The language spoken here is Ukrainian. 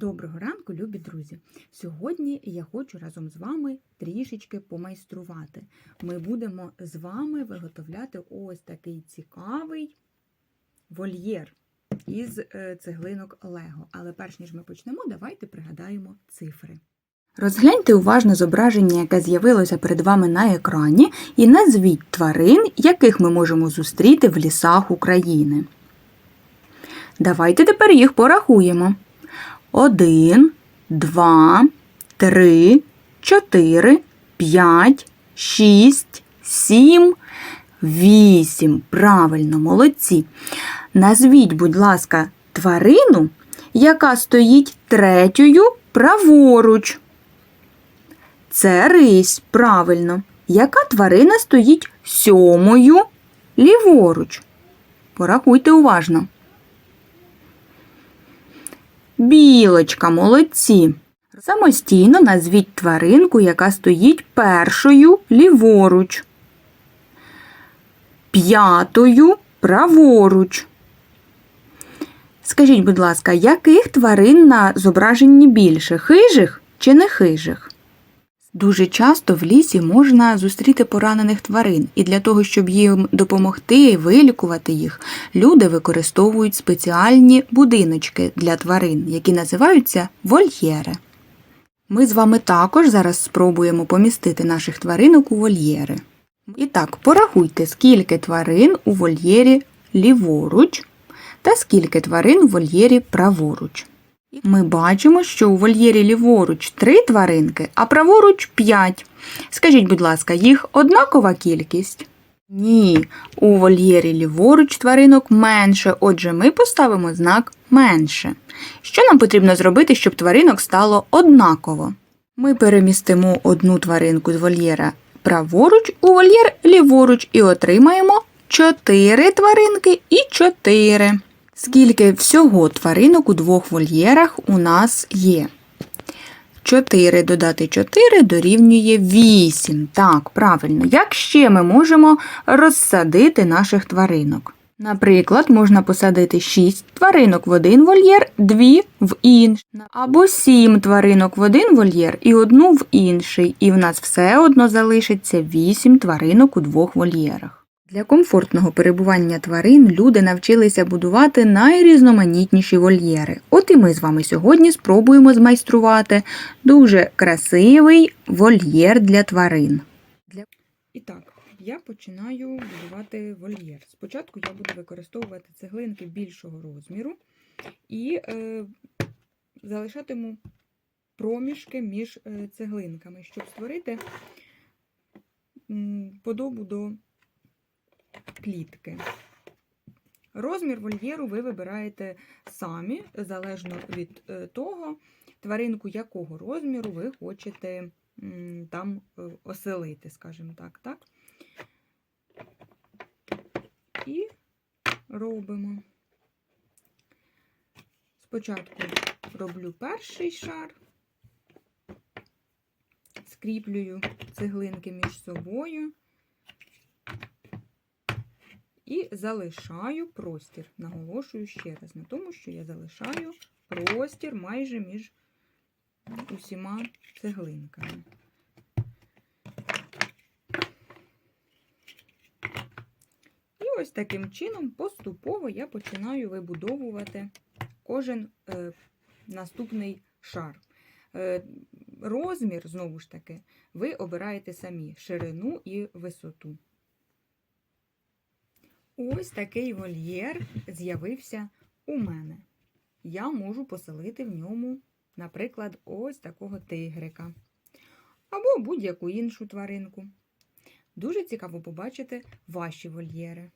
Доброго ранку, любі друзі! Сьогодні я хочу разом з вами трішечки помайструвати. Ми будемо з вами виготовляти ось такий цікавий вольєр із е, цеглинок Лего. Але перш ніж ми почнемо, давайте пригадаємо цифри. Розгляньте уважно зображення, яке з'явилося перед вами на екрані, і назвіть тварин, яких ми можемо зустріти в лісах України. Давайте тепер їх порахуємо. Один, два, три, чотири, п'ять, шість, сім, вісім. Правильно, молодці. Назвіть, будь ласка, тварину, яка стоїть третьою праворуч. Це рись, правильно. Яка тварина стоїть сьомою ліворуч? Порахуйте уважно. Білочка, молодці. Самостійно назвіть тваринку, яка стоїть першою ліворуч. П'ятою праворуч. Скажіть, будь ласка, яких тварин на зображенні більше хижих чи не хижих? Дуже часто в лісі можна зустріти поранених тварин, і для того, щоб їм допомогти вилікувати їх, люди використовують спеціальні будиночки для тварин, які називаються вольєри. Ми з вами також зараз спробуємо помістити наших тваринок у вольєри. І так, порахуйте, скільки тварин у вольєрі ліворуч та скільки тварин у вольєрі праворуч. Ми бачимо, що у вольєрі ліворуч три тваринки, а праворуч п'ять. Скажіть, будь ласка, їх однакова кількість? Ні, у вольєрі ліворуч тваринок менше, отже, ми поставимо знак менше. Що нам потрібно зробити, щоб тваринок стало однаково? Ми перемістимо одну тваринку з вольєра праворуч у вольєр ліворуч і отримаємо 4 тваринки і 4. Скільки всього тваринок у двох вольєрах у нас є? 4 додати 4 дорівнює 8. Так, правильно. Як ще ми можемо розсадити наших тваринок? Наприклад, можна посадити 6 тваринок в один вольєр, 2 в інший. Або 7 тваринок в один вольєр і одну в інший. І в нас все одно залишиться 8 тваринок у двох вольєрах. Для комфортного перебування тварин люди навчилися будувати найрізноманітніші вольєри. От і ми з вами сьогодні спробуємо змайструвати дуже красивий вольєр для тварин. І так, я починаю будувати вольєр. Спочатку я буду використовувати цеглинки більшого розміру і е, залишатиму проміжки між е, цеглинками, щоб створити подобу до клітки. Розмір вольєру ви вибираєте самі, залежно від е, того, тваринку якого розміру ви хочете там е, оселити, скажімо так, так. І робимо. Спочатку роблю перший шар, скріплюю цеглинки між собою і залишаю простір. Наголошую ще раз на тому, що я залишаю простір майже між усіма цеглинками. І ось таким чином поступово я починаю вибудовувати кожен е, наступний шар. Е, розмір, знову ж таки, ви обираєте самі ширину і висоту. Ось такий вольєр з'явився у мене. Я можу поселити в ньому, наприклад, ось такого тигрика або будь-яку іншу тваринку. Дуже цікаво побачити ваші вольєри.